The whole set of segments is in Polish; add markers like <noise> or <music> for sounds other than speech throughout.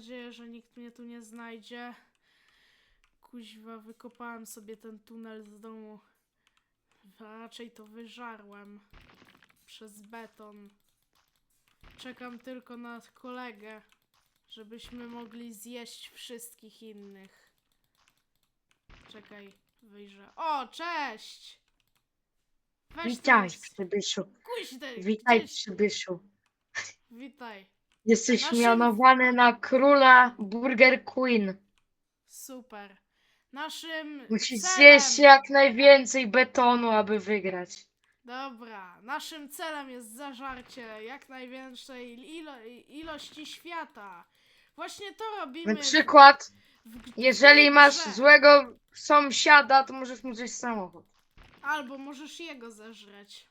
nadzieję, że nikt mnie tu nie znajdzie. Kuźwa, wykopałem sobie ten tunel z domu. Raczej to wyżarłem przez beton. Czekam tylko na kolegę, żebyśmy mogli zjeść wszystkich innych. Czekaj, wyjrzę. O, cześć! Weź Witaj, tam, przybyszu. Kuźdy, Witaj, gdzieś- przybyszu. Witaj. Jesteś Naszym- mianowany na króla Burger Queen. Super. Naszym Musisz celem... zjeść jak najwięcej betonu, aby wygrać. Dobra, naszym celem jest zażarcie jak największej ilo ilości świata. Właśnie to robimy. Na przykład, w, w, jeżeli masz grze. złego sąsiada, to możesz mu zjeść samochód. Albo możesz jego zeżreć.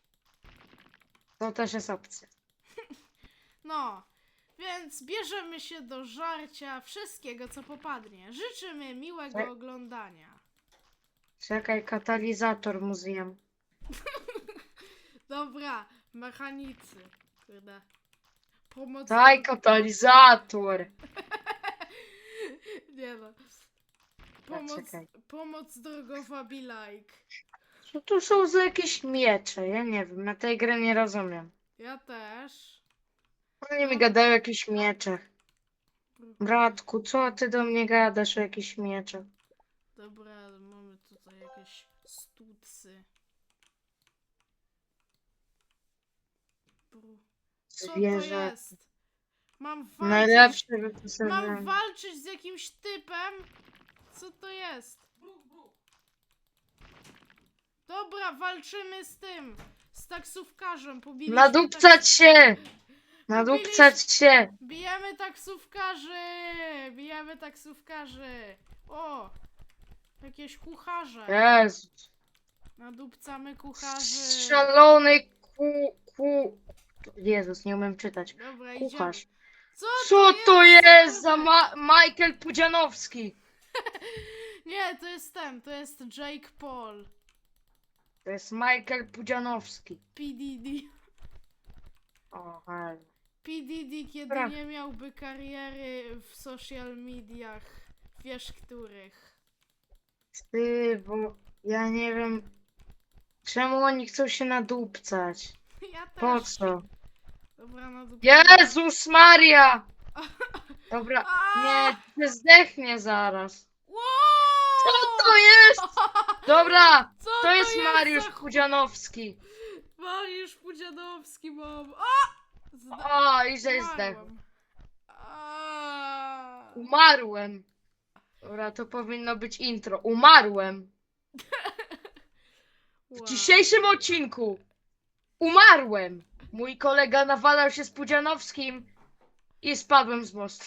To też jest opcja. No, więc bierzemy się do żarcia wszystkiego, co popadnie. Życzymy miłego Tak. oglądania. Czekaj, katalizator mu zjem. <laughs> Dobra, mechanicy. Kurde. Pomoc. Daj katalizator. <laughs> Nie no. Pomoc, czekaj. pomoc drogowa be like. Co tu są za jakieś miecze? Ja nie wiem, ja tej gry nie rozumiem. Ja też. Oni mi gadają o jakichś mieczach. Bratku, co ty do mnie gadasz o jakichś mieczach? Dobra, mamy tutaj jakieś stucy. Bru- Co to Zwierzę. jest? Mam walczyć, Najlepsze mam wyposażenie. walczyć z jakimś typem? Co to jest? Dobra, walczymy z tym. Z taksówkarzem. Pobiliśmy Nadupcać taks- się! Nadupcać się! Bijemy taksówkarzy! Bijemy taksówkarzy! O! Jakieś kucharze. Jezus. Nadupcamy kucharzy. Szalony ku... ku... Jezus, nie umiem czytać. Dobra, idziemy. Kucharz. Co, Co to jest za? Ma Michael Pudzianowski? <laughs> Nie, to jest ten, to jest Jake Paul. To jest Michael Pudzianowski. PDD. O, ale. PDD, kiedy Dobra. nie miałby kariery w social mediach. Wiesz, których. Ty, bo ja nie wiem... Czemu oni chcą się nadupcać? <laughs> Ja też. Po co? Dobra. Jezus Maria! <laughs> Dobra, nie, ty zdechnie zaraz. Wow! Co to jest? <laughs> Dobra, Co to jest za Mariusz Pudzianowski. Mariusz Pudzianowski, mam. O! Zda- O, i że zdechł. A. Umarłem. Dobra, to powinno być intro. Umarłem. <laughs> W Wow. dzisiejszym odcinku umarłem. Mój kolega nawalał się z Pudzianowskim i spadłem z mostu.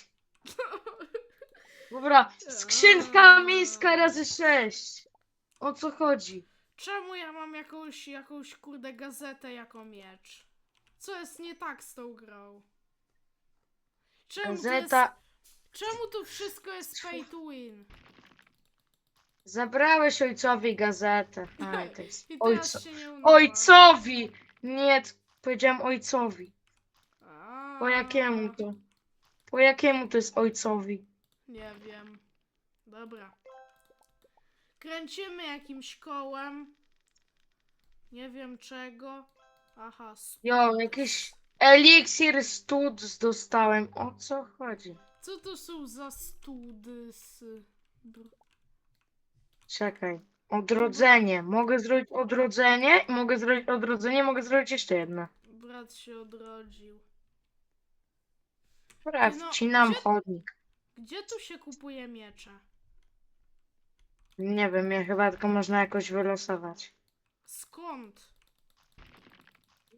Dobra, skrzynka miejska razy sześć. O co chodzi? Czemu ja mam jakąś, jakąś kurde gazetę jako miecz? Co jest nie tak z tą grą? Czemu to jest, czemu tu wszystko jest pay to win? Zabrałeś ojcowi gazetę. Aj, to jest I teraz ojco... się nie udało. Ojcowi! Nie, t- powiedziałem ojcowi. A, Po jakiemu to? Po jakiemu to jest ojcowi? Nie wiem. Dobra. Kręcimy jakimś kołem. Nie wiem czego. Aha, s- Jo, jakiś eliksir studs dostałem. O co chodzi? co to są za studys? Br- Czekaj. Odrodzenie. Mogę zrobić odrodzenie? Mogę zrobić odrodzenie, mogę zrobić jeszcze jedno. Brat się odrodził. Dobra, no, wcinam gdzie- chodnik. Gdzie tu się kupuje miecze? Nie wiem, ja chyba tylko można jakoś wylosować. Skąd?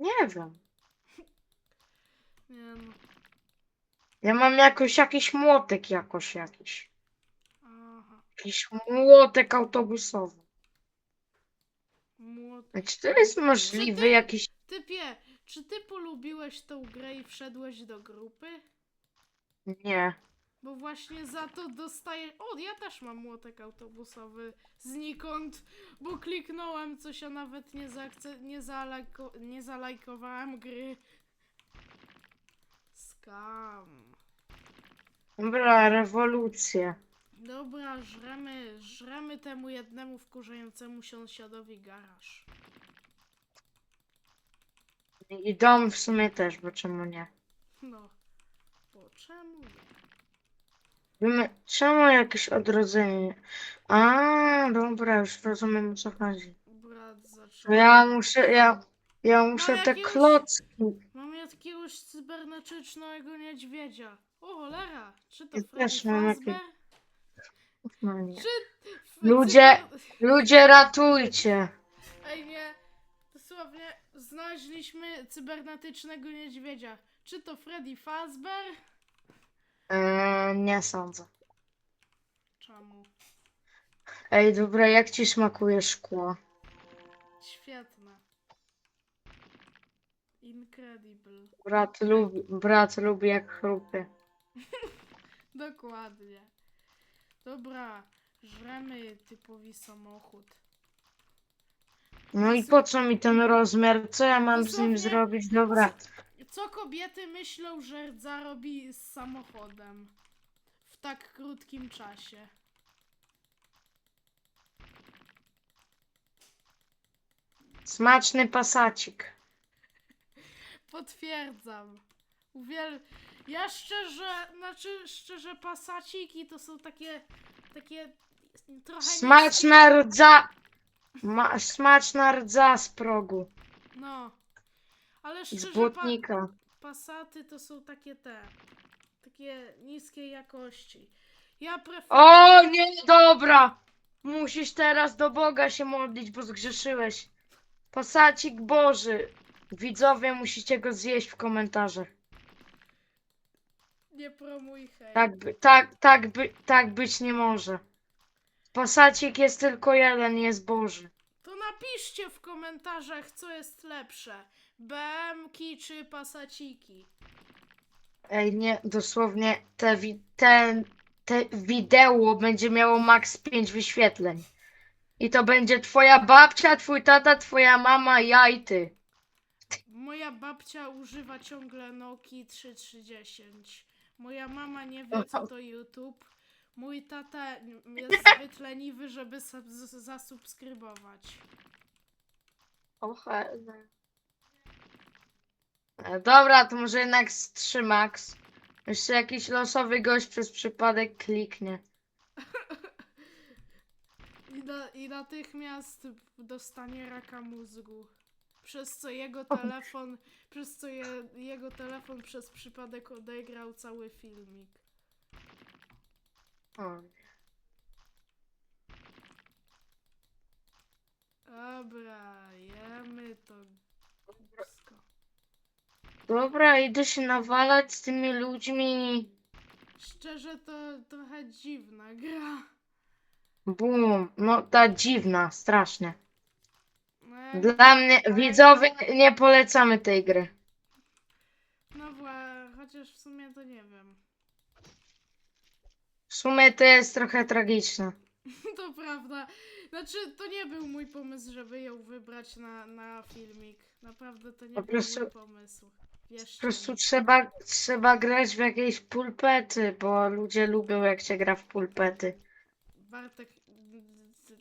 Nie wiem. Nie no. Ja mam jakoś jakiś młotek jakoś jakiś. Aha. Jakiś młotek autobusowy. Młot... Czy to jest możliwe ty- jakiś... Typie, czy ty polubiłeś tą grę i wszedłeś do grupy? Nie. Bo właśnie za to dostaję. O, ja też mam młotek autobusowy znikąd, bo kliknąłem coś, a nawet nie, zaakce... nie, zalajko... nie zalajkowałem gry. Skam. Dobra, rewolucja. Dobra, żremy, żremy temu jednemu wkurzającemu sąsiadowi garaż. I dom w sumie też, bo czemu nie? No. Bo czemu nie? Wiemy, czemu jakieś odrodzenie? A, dobra, już rozumiem o co chodzi. Brat zaczął. Ja muszę, ja, ja muszę te jakiegoś- klocki. Mam jakiegoś cybernetycznego niedźwiedzia. O cholera! Czy to Ja Freddy też mam Fazbear? No nie. Czy... Ludzie- Ludzie, ratujcie. Ej nie, dosłownie znaleźliśmy cybernetycznego niedźwiedzia. Czy to Freddy Fazbear? Eee, nie sądzę. Czemu? Ej, dobra, jak ci smakuje szkło? Świetne. Incredible. Brat lubi, brat lubi jak chrupie. <laughs> Dokładnie. Dobra, żremy typowi samochód. No i po co mi ten rozmiar? Co ja mam z nim zrobić? Dobra. Co kobiety myślą, że rdza robi z samochodem w tak krótkim czasie? Smaczny pasacik. Potwierdzam. Uwiel... Ja szczerze, znaczy szczerze pasaciki to są takie, takie trochę Smaczna rdza. Ma, smaczna rdza z progu. No. Ale Z szczerze pa... pasaty to są takie te, takie niskiej jakości. Ja preferuję... O nie, dobra. Musisz teraz do Boga się modlić, bo zgrzeszyłeś. Pasacik Boży. Widzowie, musicie go zjeść w komentarzach. Nie promuj hej. Tak, by, tak, tak, by, tak być nie może. Pasacik jest tylko jeden, jest Boży. To napiszcie w komentarzach, co jest lepsze. BM-ki czy pasaciki. Ej, nie, dosłownie te, wi- ten, te wideo będzie miało maks 5 wyświetleń. I to będzie twoja babcia, twój tata, twoja mama, ja i ty. Moja babcia używa ciągle Noki 3310. Moja mama nie wie, co to YouTube. Mój tata jest <laughs> zbyt leniwy, żeby sub- zasubskrybować. Ohe. Dobra, to może jednak z 3 max. Jeszcze jakiś losowy gość przez przypadek kliknie. I, na, I natychmiast dostanie raka mózgu. Przez co jego telefon, przez co je, jego telefon przez przypadek odegrał cały filmik. O. Dobra, jemy to wszystko. Dobra, idę się nawalać z tymi ludźmi. Szczerze to trochę dziwna gra. Bum, no ta dziwna, strasznie. No, jak- Dla mnie, widzowie, nie polecamy tej gry. no wła, chociaż w sumie to nie wiem. W sumie to jest trochę tragiczne. <laughs> To prawda. Znaczy, to nie był mój pomysł, żeby ją wybrać na, na filmik. Naprawdę to nie Po był prostu- mój pomysł. Po Wierzcie prostu trzeba, trzeba grać w jakieś pulpety, bo ludzie lubią jak się gra w pulpety. Bartek, ty-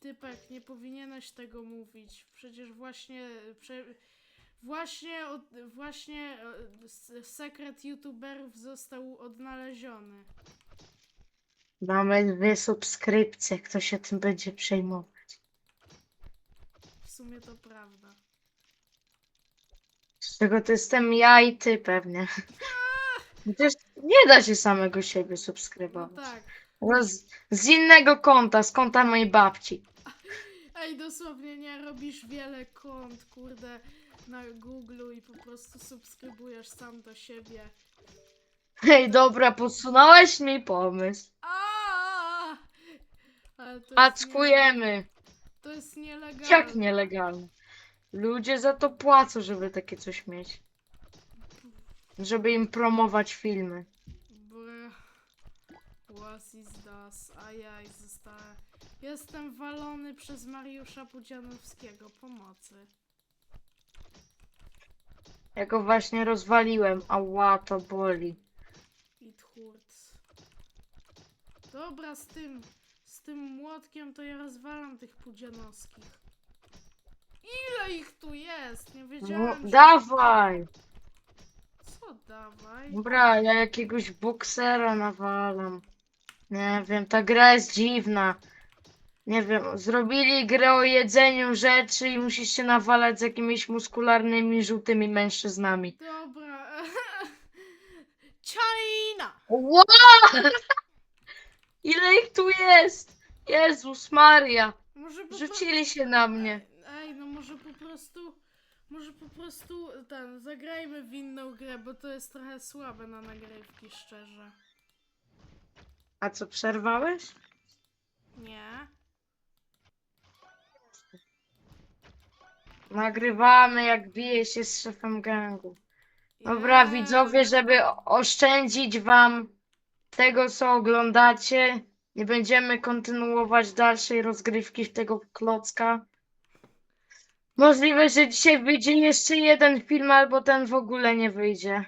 typek, nie powinieneś tego mówić. Przecież właśnie, prze, właśnie, od, właśnie e, s- sekret youtuberów został odnaleziony. Mamy dwie subskrypcje, kto się tym będzie przejmować. W sumie to prawda. Z czego to jestem ja i ty pewnie. Przecież nie da się samego siebie No subskrybować. tak. Roz, z innego konta, z konta mojej babci. Ej, dosłownie nie robisz wiele kont, kurde, na Google i po prostu subskrybujesz sam do siebie. Hej, dobra, podsunąłeś mi pomysł. Aaaa! Ale to jest, nie, Packujemy. to jest nielegalne. Jak nielegalne? Ludzie za to płacą, żeby takie coś mieć. Żeby im promować filmy. Bre. Was is das? Ajaj, zostałem. Jestem walony przez Mariusza Pudzianowskiego. Pomocy. Ja go właśnie rozwaliłem. Ała, to boli. I Rabbit Hurts. Dobra, z tym, z tym młotkiem to ja rozwalam tych pudzianowskich. Ile ich tu jest? Nie No, wiedziałem, że... dawaj! Co dawaj? Dobra, ja jakiegoś boksera nawalam. Nie wiem, ta gra jest dziwna. Nie wiem, zrobili grę o jedzeniu rzeczy i musisz się nawalać z jakimiś muskularnymi, żółtymi mężczyznami. Dobra. <laughs> China! Wow! Ile ich tu jest? Jezus Maria! Może po Rzucili się na mnie. Ej, no może po prostu. Może po prostu ten, zagrajmy w inną grę, bo to jest trochę słabe na nagrywki, szczerze. A co, przerwałeś? Nie? Nagrywamy, jak bije się z szefem gangu. Dobra, widzowie, żeby o- oszczędzić wam tego, co oglądacie, nie będziemy kontynuować dalszej rozgrywki w tego klocka. Możliwe, że dzisiaj wyjdzie jeszcze jeden film, albo ten w ogóle nie wyjdzie.